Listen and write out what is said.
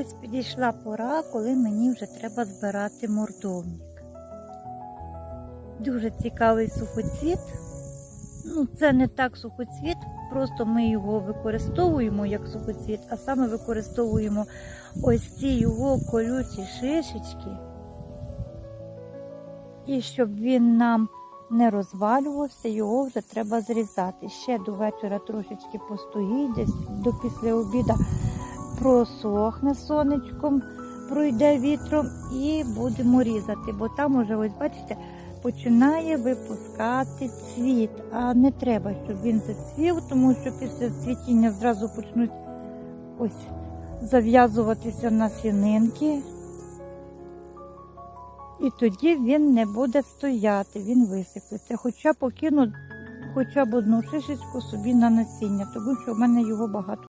Ось підійшла пора, коли мені вже треба збирати мордовник. Дуже цікавий сухоцвіт. Ну, це не так сухоцвіт, просто ми його використовуємо як сухоцвіт, а саме використовуємо ось ці його колючі шишечки. І щоб він нам не розвалювався, його вже треба зрізати. Ще до вечора трошечки постоїть, десь до після обіда просохне сонечком, пройде вітром і будемо різати, бо там уже, ось бачите, починає випускати цвіт, а не треба, щоб він зацвів, тому що після цвітіння зразу почнуть ось зав'язуватися насінинки. І тоді він не буде стояти, він висиплеться. Хоча покину хоча б одну шишечку собі на насіння, тому що в мене його багато.